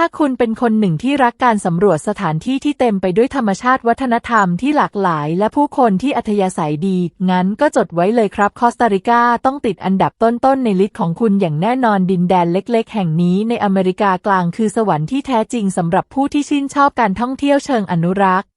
ถ้าคุณเป็นคนหนึ่งที่รักการสำรวจสถานที่ที่เต็มไปด้วยธรรมชาติวัฒนธรรมที่หลากหลาย และผู้คนที่อัธยาศัยดี งั้นก็จดไว้เลยครับ คอสตาริกาต้องติดอันดับต้นๆในลิสต์ของคุณอย่างแน่นอนดินแดนเล็กๆ แห่งนี้ในอเมริกากลางคือสวรรค์ที่แท้จริงสำหรับผู้ที่ชื่นชอบการท่องเที่ยวเชิงอนุรักษ์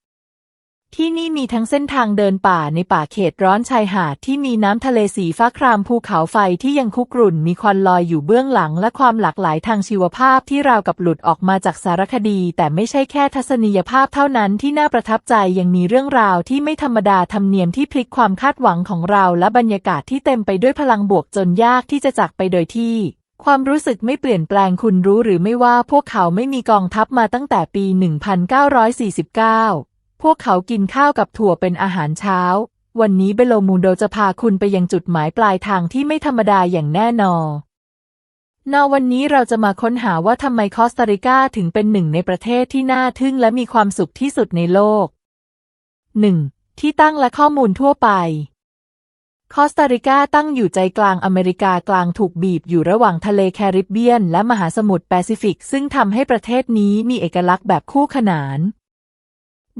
ที่นี่มีทั้งเส้นทางเดินป่าในป่าเขตร้อนชายหาดที่มีน้ำทะเลสีฟ้าครามภูเขาไฟที่ยังคุกรุ่นมีควันลอยอยู่เบื้องหลังและความหลากหลายทางชีวภาพที่ราวกับหลุดออกมาจากสารคดี แต่ไม่ใช่แค่ทัศนียภาพเท่านั้นที่น่าประทับใจยังมีเรื่องราวที่ไม่ธรรมดาธรรมเนียมที่พลิกความคาดหวังของเรา และบรรยากาศที่เต็มไปด้วยพลังบวกจนยากที่จะจากไปโดยที่ความรู้สึกไม่เปลี่ยนแปลงคุณรู้หรือไม่ว่าพวกเขาไม่มีกองทัพมาตั้งแต่ปี 1949 พวกเขากินข้าวกับถั่วเป็นอาหารเช้า วันนี้เบโลมูโดจะพาคุณไปยังจุดหมายปลายทางที่ไม่ธรรมดาอย่างแน่นอนนอวันนี้เราจะมาค้นหาว่าทำไมคอสตาริกาถึงเป็นหนึ่งในประเทศที่น่าทึ่งและมีความสุขที่สุดในโลก 1. ที่ตั้งและข้อมูลทั่วไป คอสตาริกาตั้งอยู่ใจกลางอเมริกากลางถูกบีบอยู่ระหว่างทะเลแคริบเบียน และมหาสมุทรแปซิฟิก ซึ่งทำให้ประเทศนี้มีเอกลักษณ์แบบคู่ขนาน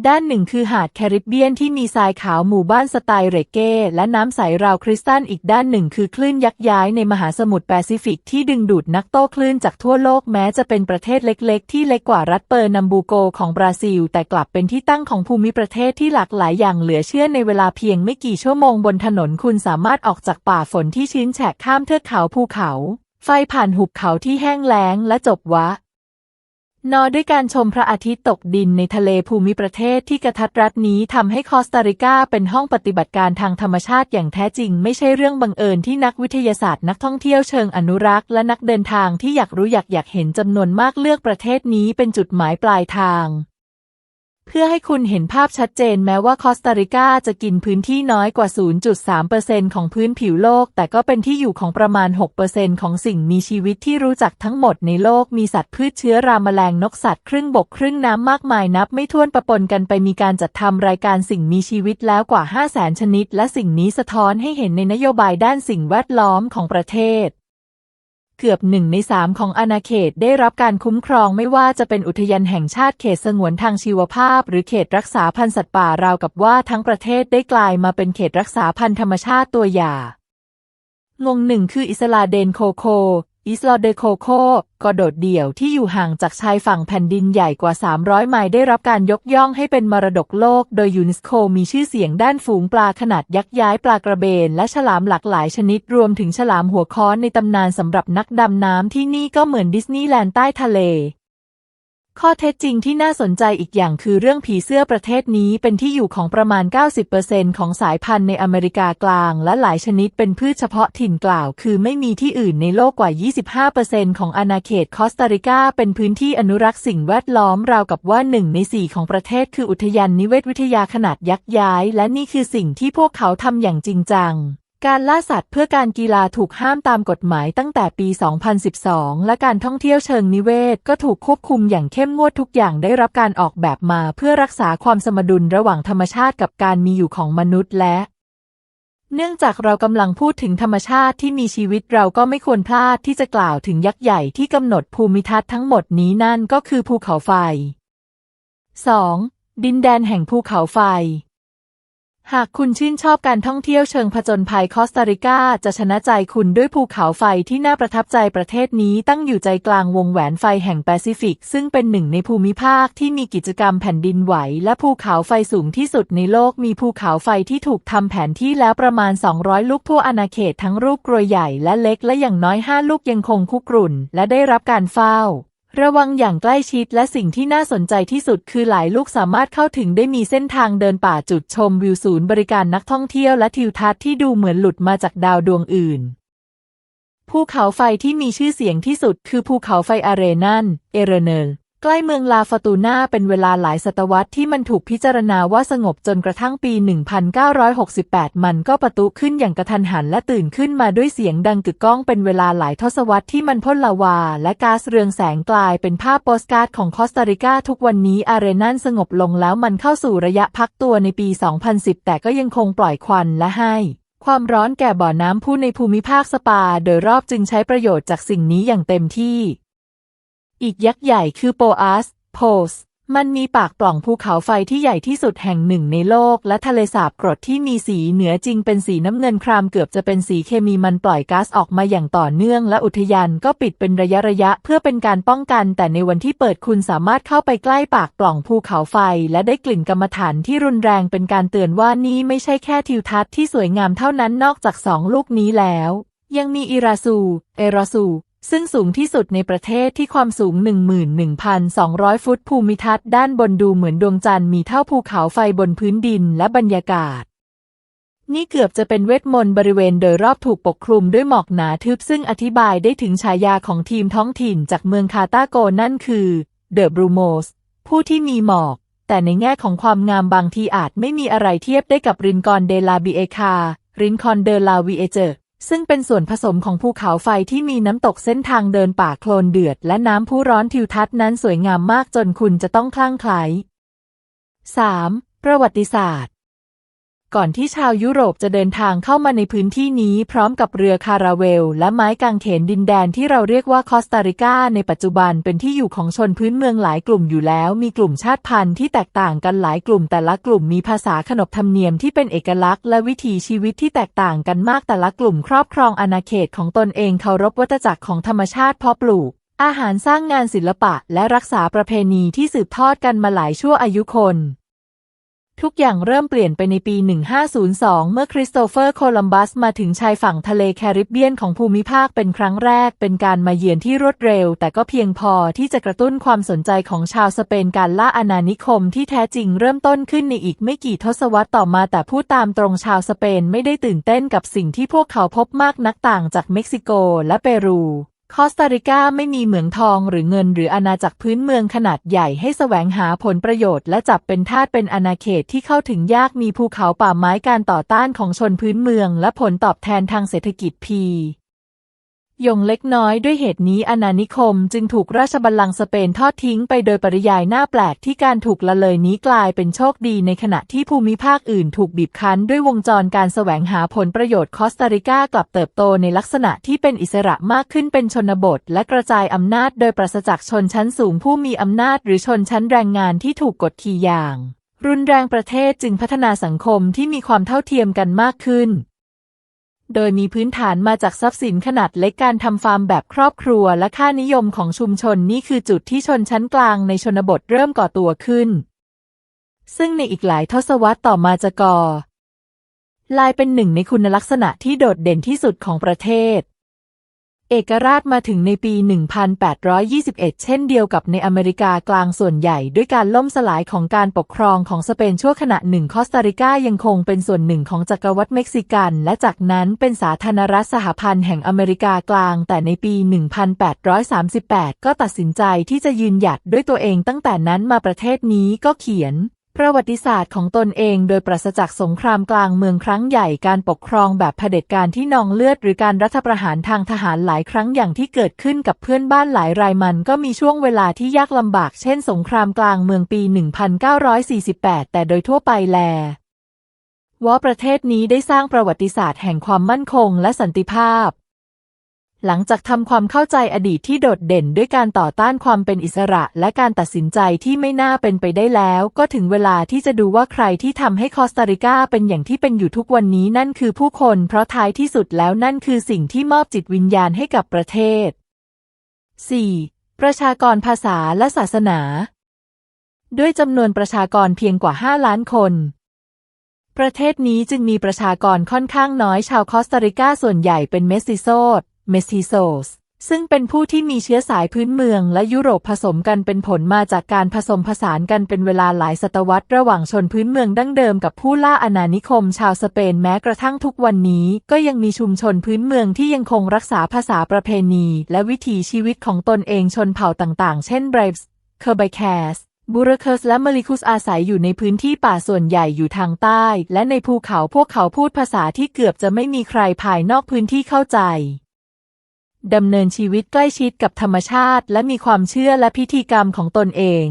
ด้านหนึ่งคือหาดแคริบเบียนที่มีทรายขาวหมู่บ้านสไตล์เรเก้และน้ำใสราวคริสตัลอีกด้านหนึ่งคือคลื่นยักษ์ย้ายในมหาสมุทรแปซิฟิกที่ดึงดูดนักโต้คลื่นจากทั่วโลกแม้จะเป็นประเทศเล็กๆ ที่เล็กกว่ารัฐเปอร์นัมบูโกของบราซิล แต่กลับเป็นที่ตั้งของภูมิประเทศที่หลากหลายอย่างเหลือเชื่อในเวลาเพียงไม่กี่ชั่วโมงบนถนนคุณสามารถออกจากป่าฝนที่ชื้นแฉะข้ามเทือกเขาภูเขา ไฟผ่านหุบเขาที่แห้งแล้งและจบวะ นอด้วยการชมพระอาทิตย์ตกดินในทะเลภูมิประเทศที่กระทัดรัดนี้ทำให้คอสตาริกาเป็นห้องปฏิบัติการทางธรรมชาติอย่างแท้จริง ไม่ใช่เรื่องบังเอิญที่นักวิทยาศาสตร์นักท่องเที่ยวเชิงอนุรักษ์และนักเดินทางที่อยากรู้อยากอยากเห็นจำนวนมากเลือกประเทศนี้เป็นจุดหมายปลายทาง เพื่อให้คุณเห็นภาพชัดเจนแม้ว่าคอสตาริกาจะกินพื้นที่น้อยกว่า 0.3%ของพื้นผิวโลก แต่ก็เป็นที่อยู่ของประมาณ 6%ของสิ่งมีชีวิตที่รู้จักทั้งหมดในโลก มีสัตว์พืชเชื้อราแมลงนกสัตว์ครึ่งบกครึ่งน้ำมากมายนับ ไม่ถ้วนประปนกันไปมีการจัดทำรายการสิ่งมีชีวิตแล้วกว่า 5 0 0แสนชนิด และสิ่งนี้สะท้อนให้เห็นในนโยบายด้านสิ่งแวดล้อมของประเทศ เกือบหนึ่งในสามของอาณาเขตได้รับการคุ้มครองไม่ว่าจะเป็นอุทยานแห่งชาติเขตสงวนทางชีวภาพ หรือเขตรักษาพันธุ์สัตว์ป่าราวกับว่าทั้งประเทศได้กลายมาเป็นเขตรักษาพันธุ์ธรรมชาติตัวอย่างงงหนึ่งคืออิสลาเดนโคโค อิสลาเดโคโคก็โดดเดี่ยวที่อยู่ห่างจากชายฝั่งแผ่นดินใหญ่กว่า 300 ไมล์ได้รับการยกย่องให้เป็นมรดกโลก โดยยูนิสโกมีชื่อเสียงด้านฝูงปลาขนาดยักษ์ย้ายปลากระเบน และฉลามหลากหลายชนิดรวมถึงฉลามหัวค้อนในตำนานสำหรับนักดำน้ำที่นี่ก็เหมือนดิสนีย์แลนด์ใต้ทะเล ข้อเท็จจริงที่น่าสนใจอีกอย่างคือเรื่องผีเสื้อประเทศนี้เป็นที่อยู่ของประมาณ 90%ของสายพันธุ์ในอเมริกากลาง และหลายชนิดเป็นพืชเฉพาะถิ่นกล่าว คือไม่มีที่อื่นในโลกกว่า 25%ของอาณาเขตคอสตาริกา เป็นพื้นที่อนุรักษ์สิ่งแวดล้อมราวกับว่าหนึ่งในสี่ของประเทศคืออุทยานนิเวศวิทยาขนาดยักษ์ย้าย และนี่คือสิ่งที่พวกเขาทำอย่างจริงจัง การล่าสัตว์เพื่อการกีฬาถูกห้ามตามกฎหมายตั้งแต่ปี 2012 และการท่องเที่ยวเชิงนิเวศก็ถูกควบคุมอย่างเข้มงวดทุกอย่างได้รับการออกแบบมาเพื่อรักษาความสมดุลระหว่างธรรมชาติกับการมีอยู่ของมนุษย์และ เนื่องจากเรากำลังพูดถึงธรรมชาติที่มีชีวิตเราก็ไม่ควรพลาดที่จะกล่าวถึงยักษ์ใหญ่ที่กำหนดภูมิทัศน์ทั้งหมดนี้นั่นก็คือภูเขาไฟ 2. ดินแดนแห่งภูเขาไฟ หากคุณชื่นชอบการท่องเที่ยวเชิงผจญภัยคอสตาริกาจะชนะใจคุณด้วยภูเขาไฟที่น่าประทับใจประเทศนี้ตั้งอยู่ใจกลางวงแหวนไฟแห่งแปซิฟิก ซึ่งเป็นหนึ่งในภูมิภาคที่มีกิจกรรมแผ่นดินไหว และภูเขาไฟสูงที่สุดในโลกมีภูเขาไฟที่ถูกทำแผนที่แล้วประมาณ 200 ลูกทั่วอาณาเขตทั้งรูปกรวยใหญ่และเล็กและอย่างน้อย 5 ลูกยังคงคุกรุ่น และได้รับการเฝ้า ระวังอย่างใกล้ชิดและสิ่งที่น่าสนใจที่สุดคือหลายลูกสามารถเข้าถึงได้มีเส้นทางเดินป่าจุดชมวิวศูนย์บริการนักท่องเที่ยวและทิวทัศน์ที่ดูเหมือนหลุดมาจากดาวดวงอื่น ภูเขาไฟที่มีชื่อเสียงที่สุดคือภูเขาไฟอาเรนันเอเรเนล ใกล้เมืองลาฟตูนาเป็นเวลาหลายศตวรรษที่มันถูกพิจารณาว่าสงบจนกระทั่งปี 1968 มันก็ประตุขึ้นอย่างกระทันหันและตื่นขึ้นมาด้วยเสียงดังกึกก้องเป็นเวลาหลายทศวรรษที่มันพ่นลาวา และก๊าซเรืองแสงกลายเป็นภาพโปสการ์ดของคอสตาริกาทุกวันนี้อาเรนันสงบลงแล้วมันเข้าสู่ระยะพักตัวในปี 2010 แต่ก็ยังคงปล่อยควันและให้ความร้อนแก่บ่อน้ำพุในภูมิภาคสปา โดยรอบจึงใช้ประโยชน์จากสิ่งนี้อย่างเต็มที่ อีกยักษ์ใหญ่คือโปอัสโพสมันมีปากปล่องภูเขาไฟที่ใหญ่ที่สุดแห่งหนึ่งในโลก และทะเลสาบกรดที่มีสีเหนือจริงเป็นสีน้ำเงินครามเกือบจะเป็นสีเคมีมันปล่อยก๊าซออกมาอย่างต่อเนื่อง และอุทยานก็ปิดเป็นระยะระยะเพื่อเป็นการป้องกัน แต่ในวันที่เปิดคุณสามารถเข้าไปใกล้ปากปล่องภูเขาไฟ และได้กลิ่นกรรมฐานที่รุนแรงเป็นการเตือนว่านี่ไม่ใช่แค่ทิวทัศน์ที่สวยงามเท่านั้นนอกจากสองลูกนี้แล้ว ยังมีอิราซู เอราซู ซึ่งสูงที่สุดในประเทศที่ความสูง 11,200 ฟุตภูมิทัศน์ด้านบนดูเหมือนดวงจันทร์มีเท่าภูเขาไฟบนพื้นดินและบรรยากาศ นี่เกือบจะเป็นเวทมนต์บริเวณโดยรอบถูกปกคลุมด้วยหมอกหนาทึบซึ่งอธิบายได้ถึงฉายาของทีมท้องถิ่นจากเมืองคาตาโกนั่นคือเดอะบรูโมสผู้ที่มีหมอก แต่ในแง่ของความงามบางทีอาจไม่มีอะไรเทียบได้กับรินกอนเดลาบีเอคารินคอนเดลาวีเอเจอร์ ซึ่งเป็นส่วนผสมของภูเขาไฟที่มีน้ำตกเส้นทางเดินป่าโคลนเดือด และน้ำพุร้อนทิวทัศน์นั้นสวยงามมากจนคุณจะต้องคลั่งไคล้ 3. ประวัติศาสตร์ ก่อนที่ชาวยุโรปจะเดินทางเข้ามาในพื้นที่นี้พร้อมกับเรือคาราเวล และไม้กางเขนดินแดนที่เราเรียกว่าคอสตาริกาในปัจจุบันเป็นที่อยู่ของชนพื้นเมืองหลายกลุ่มอยู่แล้ว มีกลุ่มชาติพันธุ์ที่แตกต่างกันหลายกลุ่ม แต่ละกลุ่มมีภาษาขนบธรรมเนียมที่เป็นเอกลักษณ์และวิถีชีวิตที่แตกต่างกันมากแต่ละกลุ่มครอบครองอาณาเขตของตนเองเคารพวัฏจักรของธรรมชาติเพาะปลูกอาหารสร้างงานศิลปะและรักษาประเพณีที่สืบทอดกันมาหลายชั่วอายุคน ทุกอย่างเริ่มเปลี่ยนไปในปี 1502 เมื่อคริสโตเฟอร์ โคลัมบัสมาถึงชายฝั่งทะเลแคริบเบียนของภูมิภาคเป็นครั้งแรก เป็นการมาเยือนที่รวดเร็ว แต่ก็เพียงพอที่จะกระตุ้นความสนใจของชาวสเปนการล่าอาณานิคมที่แท้จริงเริ่มต้นขึ้นในอีกไม่กี่ทศวรรษต่อมา แต่ผู้ตามตรงชาวสเปนไม่ได้ตื่นเต้นกับสิ่งที่พวกเขาพบมากนักต่างจากเม็กซิโกและเปรู คอสตาริกาไม่มีเหมืองทองหรือเงินหรืออาณาจักรพื้นเมืองขนาดใหญ่ให้แสวงหาผลประโยชน์และจับเป็นทาสเป็นอาณาเขตที่เข้าถึงยากมีภูเขาป่าไม้การต่อต้านของชนพื้นเมืองและผลตอบแทนทางเศรษฐกิจพี ยงเล็กน้อยด้วยเหตุนี้อาณานิคมจึงถูกราชบัลลังก์สเปนทอดทิ้งไปโดยปริยายหน้าแปลกที่การถูกละเลยนี้กลายเป็นโชคดีในขณะที่ภูมิภาคอื่นถูกบีบคั้นด้วยวงจรการแสวงหาผลประโยชน์คอสตาริกากลับเติบโตในลักษณะที่เป็นอิสระมากขึ้นเป็นชนบท และกระจายอำนาจโดยปราศจากชนชั้นสูงผู้มีอำนาจหรือชนชั้นแรงงานที่ถูกกดขี่อย่าง รุนแรงประเทศจึงพัฒนาสังคมที่มีความเท่าเทียมกันมากขึ้น โดยมีพื้นฐานมาจากทรัพย์สินขนาดเล็กการทำฟาร์มแบบครอบครัวและค่านิยมของชุมชนนี่คือจุดที่ชนชั้นกลางในชนบทเริ่มก่อตัวขึ้น ซึ่งในอีกหลายทศวรรษต่อมาจะก่อลายเป็นหนึ่งในคุณลักษณะที่โดดเด่นที่สุดของประเทศ เอกราชมาถึงในปี 1821 เช่นเดียวกับในอเมริกากลางส่วนใหญ่ ด้วยการล่มสลายของการปกครองของสเปนชั่วขณะหนึ่งคอสตาริกายังคงเป็นส่วนหนึ่งของจักรวรรดิเม็กซิกัน และจากนั้นเป็นสาธารณรัฐสหพันธ์แห่งอเมริกากลาง แต่ในปี 1838 ก็ตัดสินใจที่จะยืนหยัดด้วยตัวเองตั้งแต่นั้นมาประเทศนี้ก็เขียน ประวัติศาสตร์ของตนเองโดยปราศจากสงครามกลางเมืองครั้งใหญ่การปกครองแบบเผด็จการที่นองเลือด หรือการรัฐประหารทางทหารหลายครั้งอย่างที่เกิดขึ้นกับเพื่อนบ้านหลายรายมันก็มีช่วงเวลาที่ยากลำบากเช่นสงครามกลางเมืองปี 1948 แต่โดยทั่วไปแลว่าประเทศนี้ได้สร้างประวัติศาสตร์แห่งความมั่นคงและสันติภาพ หลังจากทำความเข้าใจอดีตที่โดดเด่นด้วยการต่อต้านความเป็นอิสระ และการตัดสินใจที่ไม่น่าเป็นไปได้แล้ว ก็ถึงเวลาที่จะดูว่าใครที่ทำให้คอสตาริกาเป็นอย่างที่เป็นอยู่ทุกวันนี้นั่นคือผู้คน เพราะท้ายที่สุดแล้วนั่นคือสิ่งที่มอบจิตวิญญาณให้กับประเทศ 4. ประชากรภาษาและศาสนา ด้วยจำนวนประชากรเพียงกว่า 5 ล้านคนประเทศนี้จึงมีประชากรค่อนข้างน้อยชาวคอสตาริกาส่วนใหญ่เป็นเมสซิโซด เมสซิโซสซึ่งเป็นผู้ที่มีเชื้อสายพื้นเมืองและยุโรปผสมกันเป็นผลมาจากการผสมผสานกันเป็นเวลาหลายศตวรรษระหว่างชนพื้นเมืองดั้งเดิมกับผู้ล่าอาณานิคมชาวสเปนแม้กระทั่งทุกวันนี้ ก็ยังมีชุมชนพื้นเมืองที่ยังคงรักษาภาษาประเพณี และวิถีชีวิตของตนเองชนเผ่าต่างๆ เช่นเบรฟส์เคอร์ไบแคสบูรเคสและเมลิคุสอาศัยอยู่ในพื้นที่ป่าส่วนใหญ่อยู่ทางใต้ และในภูเขาพวกเขาพูดภาษาที่เกือบจะไม่มีใครภายนอกพื้นที่เข้าใจ ดำเนินชีวิตใกล้ชิดกับธรรมชาติ และมีความเชื่อและพิธีกรรมของตนเอง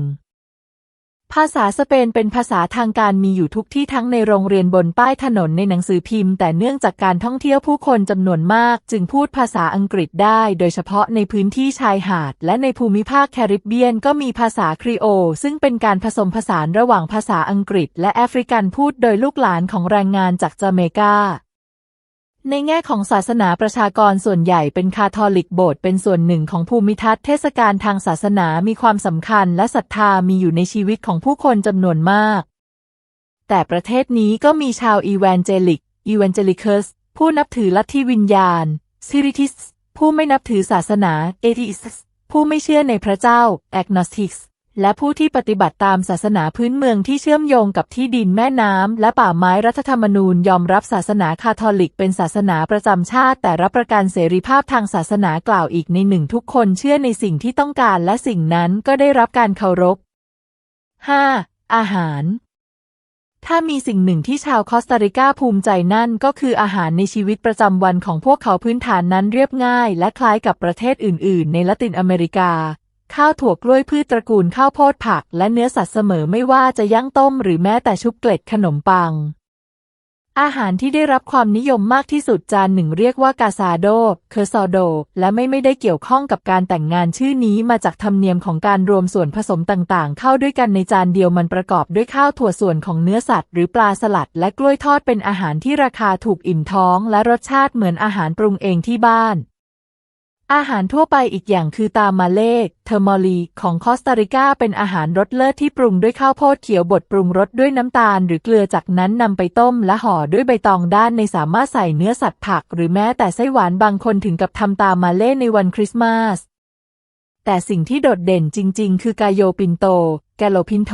ภาษาสเปนเป็นภาษาทางการมีอยู่ทุกที่ทั้งในโรงเรียนบนป้ายถนนในหนังสือพิมพ์ แต่เนื่องจากการท่องเที่ยวผู้คนจำนวนมาก จึงพูดภาษาอังกฤษได้ โดยเฉพาะในพื้นที่ชายหาด และในภูมิภาคแคริบเบียนก็มีภาษาครีโอ ซึ่งเป็นการผสมผสานระหว่างภาษาอังกฤษ และแอฟริกันพูดโดยลูกหลานของแรงงานจากจาเมกา ในแง่ของศาสนาประชากรส่วนใหญ่เป็นคาทอลิกโบสถ์เป็นส่วนหนึ่งของภูมิทัศน์เทศกาลทางศาสนามีความสำคัญและศรัทธามีอยู่ในชีวิตของผู้คนจำนวนมาก แต่ประเทศนี้ก็มีชาวอีแวนเจลิกอีแวนเจลิคัสผู้นับถือลัทธิวิญญาณซิริทิสผู้ไม่นับถือศาสนาเอทิสผู้ไม่เชื่อในพระเจ้าแอกโนสติกส์ และผู้ที่ปฏิบัติตามศาสนาพื้นเมืองที่เชื่อมโยงกับที่ดินแม่น้ำ และป่าไม้รัฐธรรมนูญยอมรับศาสนาคาทอลิกเป็นศาสนาประจำชาติ แต่รับประกันเสรีภาพทางศาสนากล่าวอีกในหนึ่งทุกคนเชื่อในสิ่งที่ต้องการและสิ่งนั้นก็ได้รับการเคารพ 5. อาหาร ถ้ามีสิ่งหนึ่งที่ชาวคอสตาริกาภูมิใจนั่นก็คืออาหารในชีวิตประจำวันของพวกเขาพื้นฐานนั้นเรียบง่าย และคล้ายกับประเทศอื่น ๆ ในละตินอเมริกา ข้าวถั่วกล้วยพืชตระกูลข้าวโพดผัก และเนื้อสัตว์เสมอไม่ว่าจะย่างต้มหรือแม้แต่ชุบเกล็ดขนมปัง อาหารที่ได้รับความนิยมมากที่สุดจานหนึ่งเรียกว่ากาซาโด เคอร์ซอโด และไม่ไม่ได้เกี่ยวข้องกับการแต่งงานชื่อนี้มาจากธรรมเนียมของการรวมส่วนผสมต่างๆ เข้าด้วยกันในจานเดียวมันประกอบด้วยข้าวถั่วส่วนของเนื้อสัตว์ หรือปลาสลัด และกล้วยทอดเป็นอาหารที่ราคาถูกอิ่มท้อง และรสชาติเหมือนอาหารปรุงเองที่บ้าน อาหารทั่วไปอีกอย่างคือตามมาเลกเทอร์มอลีของคอสตาริกาเป็นอาหารรสเลิศที่ปรุงด้วยข้าวโพดเขียวบดปรุงรสด้วยน้ำตาล หรือเกลือจากนั้นนำไปต้มและห่อด้วยใบตองด้านในสามารถใส่เนื้อสัตว์ผัก หรือแม้แต่ไส้หวานบางคนถึงกับทำตามมาเล่ในวันคริสต์มาสแต่สิ่งที่โดดเด่นจริง ๆ คือกาโยปินโต แกโลพินโต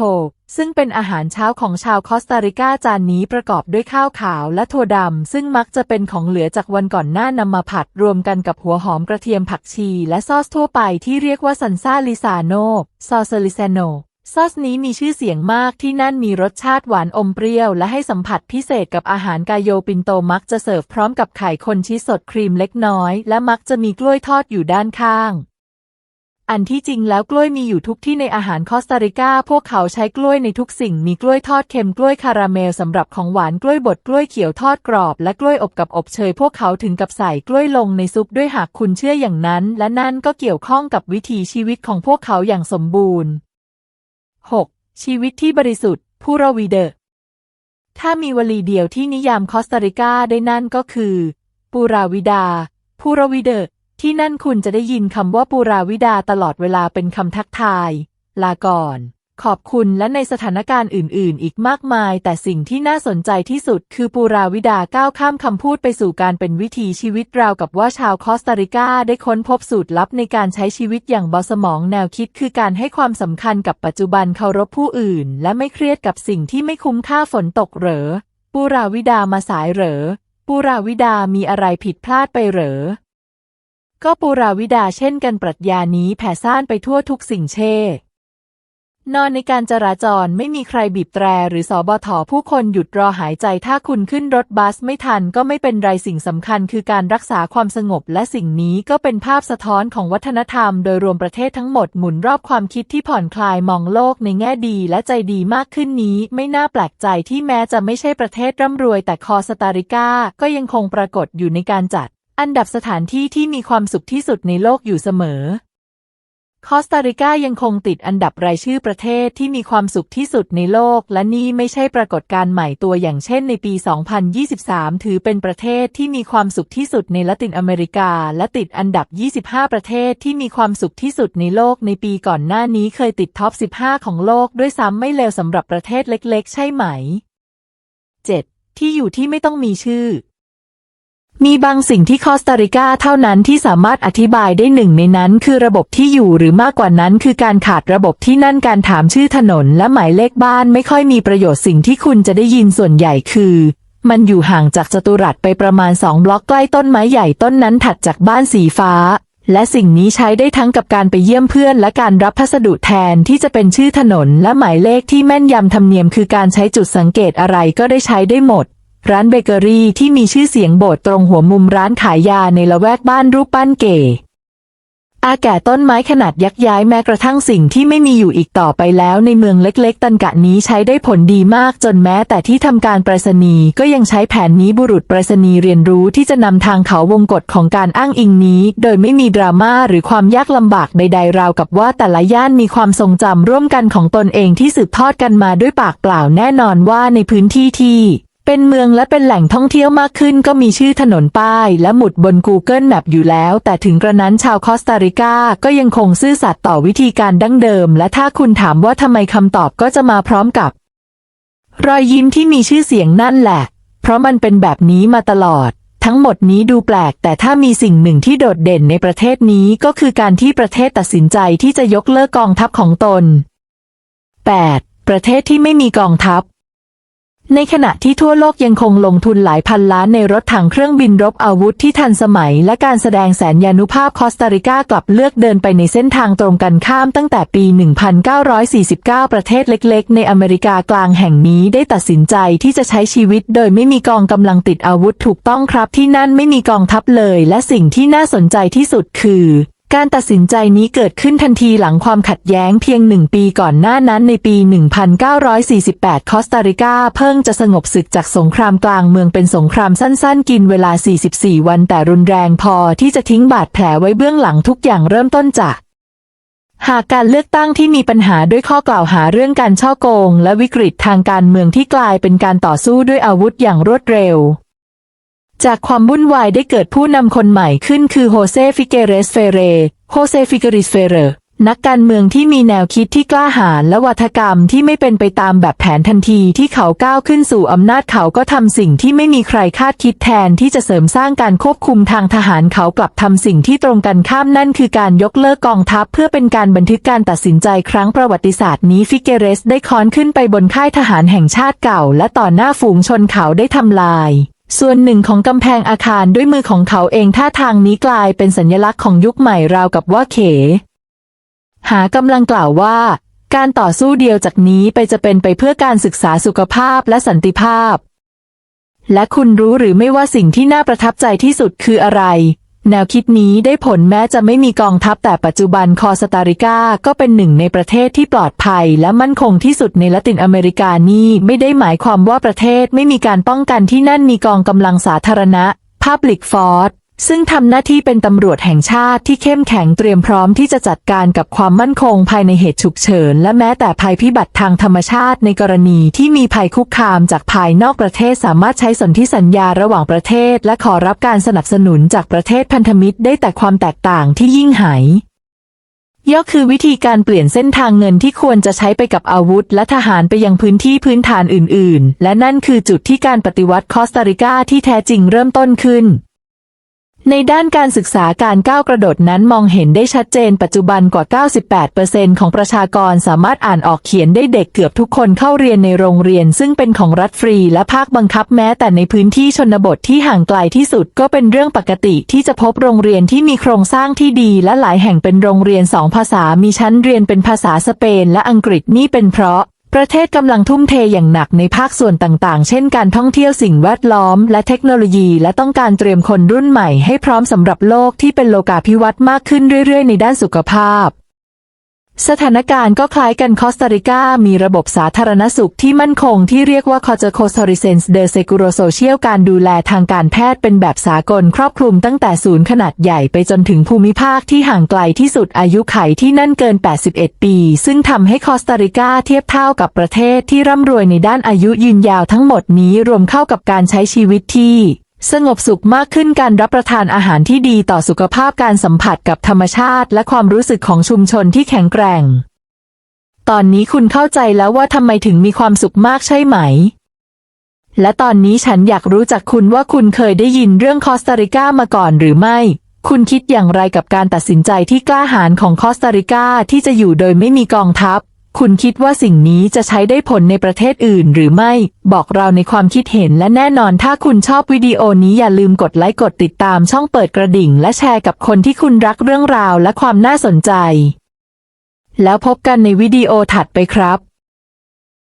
ซึ่งเป็นอาหารเช้าของชาวคอสตาริกาจานนี้ประกอบด้วยข้าวขาวและถั่วดำ ซึ่งมักจะเป็นของเหลือจากวันก่อนหน้านำมาผัดรวมกันกับหัวหอมกระเทียมผักชี และซอสทั่วไปที่เรียกว่าซันซาลิซาโนซอสลิซาโนซอสนี้มีชื่อเสียงมากที่นั่นมีรสชาติหวานอมเปรี้ยว และให้สัมผัสพิเศษกับอาหารกาโยปินโตมักจะเสิร์ฟพร้อมกับไข่คนชีสสดครีมเล็กน้อย และมักจะมีกล้วยทอดอยู่ด้านข้าง อันที่จริงแล้วกล้วยมีอยู่ทุกที่ในอาหารคอสตาริกา พวกเขาใช้กล้วยในทุกสิ่ง มีกล้วยทอดเค็ม กล้วยคาราเมลสำหรับของหวาน กล้วยบด กล้วยเขียวทอดกรอบ และกล้วยอบกับอบเชย พวกเขาถึงกับใส่กล้วยลงในซุปด้วยหากคุณเชื่ออย่างนั้น และนั่นก็เกี่ยวข้องกับวิถีชีวิตของพวกเขาอย่างสมบูรณ์ 6. ชีวิตที่บริสุทธิ์ ผู้รวีเดอร์ ถ้ามีวลีเดียวที่นิยามคอสตาริกาได้นั่นก็คือ ปูราวิดา ผู้รวีเดอร์ ที่นั่นคุณจะได้ยินคำว่าปูราวิดาตลอดเวลาเป็นคำทักทาย ลาก่อน ขอบคุณและในสถานการณ์อื่น ๆ อีกมากมาย แต่สิ่งที่น่าสนใจที่สุดคือปูราวิดาก้าวข้ามคำพูดไปสู่การเป็นวิถีชีวิตราวกับว่าชาวคอสตาริกาได้ค้นพบสูตรลับในการใช้ชีวิตอย่างเบาสมองแนวคิดคือการให้ความสำคัญกับปัจจุบันเคารพผู้อื่น และไม่เครียดกับสิ่งที่ไม่คุ้มค่าฝนตกเหรอปูราวิดามาสายเหรอปูราวิดามีอะไรผิดพลาดไปเหรอ ก็ปูราวิดาเช่นกันปรัชญานี้แผ่ซ่านไปทั่วทุกสิ่งเช่ นอนในการจราจรไม่มีใครบีบแตรหรือสอบทผู้คนหยุดรอหายใจถ้าคุณขึ้นรถบัสไม่ทันก็ไม่เป็นไรสิ่งสำคัญคือการรักษาความสงบและสิ่งนี้ก็เป็นภาพสะท้อนของวัฒนธรรมโดยรวมประเทศทั้งหมดหมุนรอบความคิดที่ผ่อนคลายมองโลกในแง่ดีและใจดีมากขึ้นนี้ ไม่น่าแปลกใจที่แม้จะไม่ใช่ประเทศร่ำรวย แต่คอสตาริกาก็ยังคงปรากฏอยู่ในการจัด อันดับสถานที่ที่มีความสุขที่สุดในโลกอยู่เสมอ คอสตาริกายังคงติดอันดับรายชื่อประเทศที่มีความสุขที่สุดในโลก และนี่ไม่ใช่ปรากฏการณ์ใหม่ตัวอย่างเช่นในปี 2023 ถือเป็นประเทศที่มีความสุขที่สุดในละตินอเมริกา และติดอันดับ 25 ประเทศที่มีความสุขที่สุดในโลกในปีก่อนหน้านี้เคยติดท็อป 15 ของโลกด้วยซ้ำไม่เลวสำหรับประเทศเล็ก ๆ ใช่ไหม 7. ที่อยู่ที่ไม่ต้องมีชื่อ มีบางสิ่งที่คอสตาริกาเท่านั้นที่สามารถอธิบายได้หนึ่งในนั้นคือระบบที่อยู่หรือมากกว่านั้นคือการขาดระบบที่นั่นการถามชื่อถนนและหมายเลขบ้านไม่ค่อยมีประโยชน์สิ่งที่คุณจะได้ยินส่วนใหญ่คือ มันอยู่ห่างจากจัตุรัสไปประมาณสองบล็อกใกล้ต้นไม้ใหญ่ต้นนั้นถัดจากบ้านสีฟ้า และสิ่งนี้ใช้ได้ทั้งกับการไปเยี่ยมเพื่อน และการรับพัสดุแทนที่จะเป็นชื่อถนน และหมายเลขที่แม่นยำธรรมเนียมคือการใช้จุดสังเกตอะไรก็ได้ใช้ได้หมด ร้านเบเกอรี่ที่มีชื่อเสียงโบสถ์ตรงหัวมุมร้านขายยาในละแวกบ้านรูปปั้นเก๋ อาแก่ต้นไม้ขนาดยักษ์ย้ายแม้กระทั่งสิ่งที่ไม่มีอยู่อีกต่อไปแล้วในเมืองเล็กๆ ตันกะนี้ใช้ได้ผลดีมากจนแม้แต่ที่ทำการปรษณีย์ก็ยังใช้แผนนี้บุรุษปรษณีย์เรียนรู้ที่จะนำทางเขาวงกฏของการอ้างอิงนี้ โดยไม่มีดราม่าหรือความยากลำบากใดๆราวกับว่าแต่ละย่านมีความทรงจำร่วมกันของตนเองที่สืบทอดกันมาด้วยปากเปล่าแน่นอนว่าในพื้นที่ที่ เป็นเมืองและเป็นแหล่งท่องเที่ยวมากขึ้นก็มีชื่อถนนป้าย และหมุดบน Google Map อยู่แล้ว แต่ถึงกระนั้นชาวคอสตาริกาก็ยังคงซื่อสัตย์ต่อวิธีการดั้งเดิม และถ้าคุณถามว่าทำไมคำตอบก็จะมาพร้อมกับ รอยยิ้มที่มีชื่อเสียงนั่นแหละ เพราะมันเป็นแบบนี้มาตลอด ทั้งหมดนี้ดูแปลก แต่ถ้ามีสิ่งหนึ่งที่โดดเด่นในประเทศนี้ก็คือการที่ประเทศตัดสินใจที่จะยกเลิกกองทัพของตน 8. ประเทศที่ไม่มีกองทัพ ในขณะที่ทั่วโลกยังคงลงทุนหลายพันล้านในรถถังเครื่องบินรบอาวุธที่ทันสมัย และการแสดงแสนยานุภาพคอสตาริกากลับเลือกเดินไปในเส้นทางตรงกันข้ามตั้งแต่ปี 1949 ประเทศเล็กๆ ในอเมริกากลางแห่งนี้ได้ตัดสินใจที่จะใช้ชีวิตโดยไม่มีกองกำลังติดอาวุธถูกต้องครับที่นั่นไม่มีกองทัพเลย และสิ่งที่น่าสนใจที่สุดคือ การตัดสินใจนี้เกิดขึ้นทันทีหลังความขัดแย้งเพียงหนึ่งปีก่อนหน้านั้นในปี 1948 คอสตาริกาเพิ่งจะสงบศึกจากสงครามกลางเมืองเป็นสงครามสั้นๆ กินเวลา 44 วันแต่รุนแรงพอที่จะทิ้งบาดแผลไว้เบื้องหลังทุกอย่างเริ่มต้นจากหากการเลือกตั้งที่มีปัญหาด้วยข้อกล่าวหาเรื่องการช่อโกง และวิกฤตทางการเมืองที่กลายเป็นการต่อสู้ด้วยอาวุธอย่างรวดเร็ว จากความวุ่นวายได้เกิดผู้นำคนใหม่ขึ้นคือโฮเซฟิเกเรสเฟเร โฮเซฟิเกริสเฟเร นักการเมืองที่มีแนวคิดที่กล้าหาญและวัฒกรรมที่ไม่เป็นไปตามแบบแผนทันทีที่เขาก้าวขึ้นสู่อำนาจเขาก็ทำสิ่งที่ไม่มีใครคาดคิดแทนที่จะเสริมสร้างการควบคุมทางทหารเขากลับทำสิ่งที่ตรงกันข้ามนั่นคือการยกเลิกกองทัพเพื่อเป็นการบันทึกการตัดสินใจครั้งประวัติศาสตร์นี้ฟิเกเรสได้ค้อนขึ้นไปบนค่ายทหารแห่งชาติเก่า และต่อหน้าฝูงชนเขาได้ทำลาย ส่วนหนึ่งของกำแพงอาคารด้วยมือของเขาเองท่าทางนี้กลายเป็นสัญลักษณ์ของยุคใหม่ราวกับว่าเข หากำลังกล่าวว่า การต่อสู้เดียวจากนี้ไปจะเป็นไปเพื่อการศึกษาสุขภาพและสันติภาพ และคุณรู้หรือไม่ว่าสิ่งที่น่าประทับใจที่สุดคืออะไร แนวคิดนี้ได้ผลแม้จะไม่มีกองทัพแต่ปัจจุบันคอสตาริกาก็เป็นหนึ่งในประเทศที่ปลอดภัยและมั่นคงที่สุดในละตินอเมริกานี่ไม่ได้หมายความว่าประเทศไม่มีการป้องกันที่นั่นมีกองกำลังสาธารณะ Public Force ซึ่งทำหน้าที่เป็นตำรวจแห่งชาติที่เข้มแข็งเตรียมพร้อมที่จะจัดการกับความมั่นคงภายในเหตุฉุกเฉิน และแม้แต่ภัยพิบัติทางธรรมชาติในกรณีที่มีภัยคุกคามจากภายนอกประเทศสามารถใช้สนธิสัญญาระหว่างประเทศ และขอรับการสนับสนุนจากประเทศพันธมิตรได้แต่ความแตกต่างที่ยิ่งใหญ่ย่อคือวิธีการเปลี่ยนเส้นทางเงินที่ควรจะใช้ไปกับอาวุธ และทหารไปยังพื้นที่พื้นฐานอื่น ๆ และนั่นคือจุดที่การปฏิวัติคอสตาริกาที่แท้จริงเริ่มต้นขึ้น ในด้านการศึกษาการก้าวกระโดดนั้นมองเห็นได้ชัดเจนปัจจุบันกว่า 98%ของประชากรสามารถอ่านออกเขียนได้เด็กเกือบทุกคนเข้าเรียนในโรงเรียน ซึ่งเป็นของรัฐฟรีและภาคบังคับแม้แต่ในพื้นที่ชนบทที่ห่างไกลที่สุดก็เป็นเรื่องปกติที่จะพบโรงเรียนที่มีโครงสร้างที่ดีและหลายแห่งเป็นโรงเรียนสองภาษามีชั้นเรียนเป็นภาษาสเปนและอังกฤษนี่เป็นเพราะ ประเทศกำลังทุ่มเทอย่างหนักในภาคส่วนต่างๆ เช่นการท่องเที่ยวสิ่งแวดล้อม และเทคโนโลยี และต้องการเตรียมคนรุ่นใหม่ให้พร้อมสำหรับโลกที่เป็นโลกาภิวัตน์มากขึ้นเรื่อยๆ ในด้านสุขภาพ สถานการณ์ก็คล้ายกันคอสตาริกา มีระบบสาธารณสุขที่มั่นคงที่เรียกว่า c o j a c o s o r i c e n s de Seguro Social การดูแลทางการแพทย์เป็นแบบสากลครอบคลุมตั้งแต่ศูนย์ขนาดใหญ่ไปจนถึงภูมิภาคที่ห่างไกลที่สุดอายุไขที่นั่นเกิน 81 ปี ซึ่งทำให้คอสตาริกาเทียบเท่ากับประเทศที่ร่ำรวยในด้านอายุยืนยาวทั้งหมดนี้รวมเข้ากับการใช้ชีวิตที่ สงบสุขมากขึ้นการรับประทานอาหารที่ดีต่อสุขภาพการสัมผัสกับธรรมชาติ และความรู้สึกของชุมชนที่แข็งแกร่ง ตอนนี้คุณเข้าใจแล้วว่าทำไมถึงมีความสุขมากใช่ไหม และตอนนี้ฉันอยากรู้จากคุณว่าคุณเคยได้ยินเรื่องคอสตาริกามาก่อนหรือไม่ คุณคิดอย่างไรกับการตัดสินใจที่กล้าหาญของคอสตาริกาที่จะอยู่โดยไม่มีกองทัพ คุณคิดว่าสิ่งนี้จะใช้ได้ผลในประเทศอื่นหรือไม่ บอกเราในความคิดเห็นและแน่นอนถ้าคุณชอบวิดีโอนี้อย่าลืมกดไลค์กดติดตามช่องเปิดกระดิ่ง และแชร์กับคนที่คุณรักเรื่องราวและความน่าสนใจ แล้วพบกันในวิดีโอถัดไปครับ